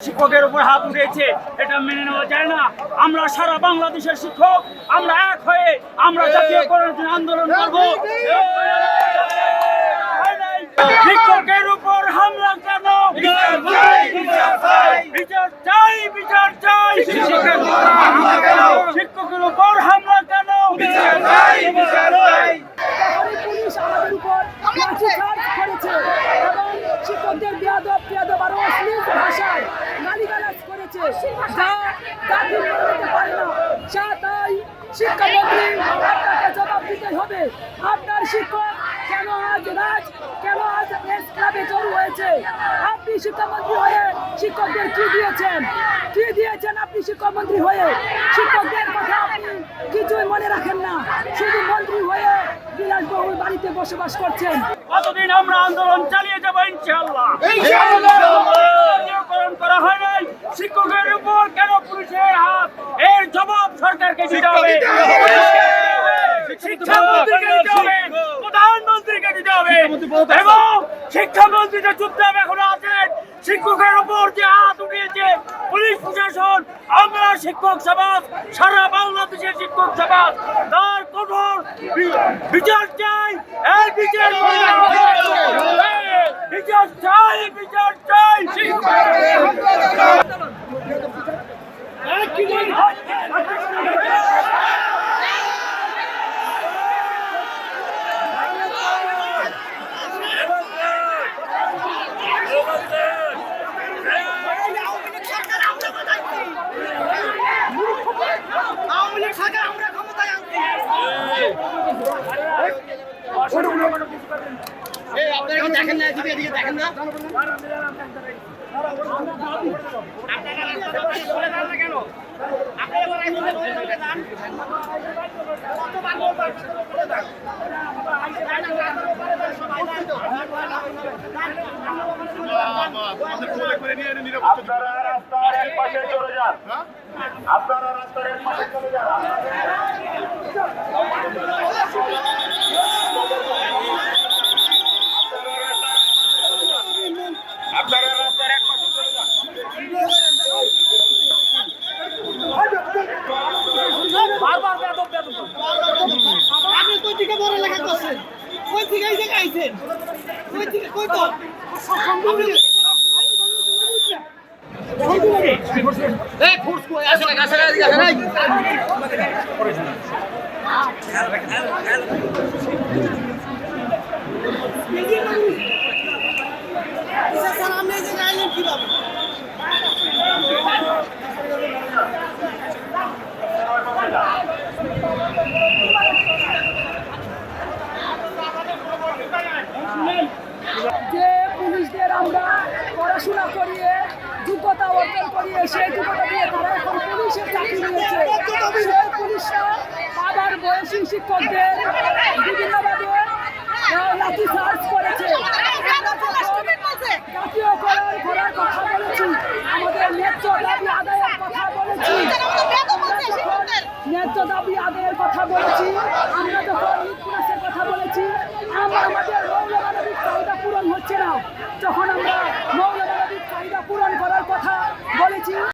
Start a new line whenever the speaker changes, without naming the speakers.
শিক্ষকের উপর হাত উঠেছে, এটা মেনে নেওয়া যায় না। আমরা সারা বাংলাদেশের শিক্ষক, আমরা এক হয়ে আমরা জাতীয়করণের আন্দোলন করব শিক্ষকের উপর হামলা কেন বিচার চাই বিচার চাই শিক্ষকের উপর হামলা কেন শিক্ষকের উপর হামলা কেন
তখনই পুলিশ আমাদের উপর লাঠিচার্জ করেছে এবং শিক্ষকদের বেয়াদব বেয়াদব আরও অশ্লীল ভাষায় গালিগালাজ করেছে যা জাতি নিতে পারে না। যা তাই শিক্ষামন্ত্রী আপনাকে জবাব দিতে হবে। আপনার শিক্ষক কেন আজ রাজ কেন আজ প্রেস ক্লাবে জড়ো হয়েছে? আপনি শিক্ষামন্ত্রী হয়ে শিক্ষকদের কি দিয়েছেন? কি দিয়েছেন আপনি শিক্ষামন্ত্রী হয়ে? শিক্ষকদের কথা আপনি কিছুই মনে রাখেন না। শুধু মন্ত্রী হয়ে বিলাসবহুল বাড়িতে বসবাস করছেন।
কতদিন আমরা আন্দোলন চালিয়ে যাব ইনশাআল্লাহ জাতীয়করণ করা হয় নাই শিক্ষকের উপর কেন পুলিশের হাত এর জবাব সরকারকে দিতে হবে। শিক্ষামন্ত্রীকে দিতে হবে। প্রধানমন্ত্রীকে দিতে হবে। এবং শিক্ষামন্ত্রী যে চুপচাপ এখনও আছেন। শিক্ষকের উপর যে হাত উঠিয়েছে পুলিশ প্রশাসন আমরা শিক্ষক সমাজ সারা বাংলাদেশের শিক্ষক সমাজ তার কঠোর বিচার চাই। এর বিচার করতে হবে। বিচার চাই। বিচার চাই
আপনারা রাস্তার এক পাশে চলে যান আপনারা রাস্তার এক পাশে চলে যান আপনারা রাস্তার এক পাশে চলে যান
আপনি কই থেকে বড় লেখা করছেন কই থেকে এই জায়গায় আইছেন কই থেকে কই তো এই ফুস কই আসে না আসে না আসে না স্যার আপনি এই জায়গায় কীভাবে?
যে পুলিশদের আমরা পড়াশোনা করিয়ে যোগ্যতা অর্জন করিয়ে সেই যোগ্যতা দিয়ে তারা এখন পুলিশের চাকরি নিয়েছে। সেই পুলিশরা আবার বয়সী শিক্ষকদের বিভিন্নভাবে লাঠি চার্জ করেছে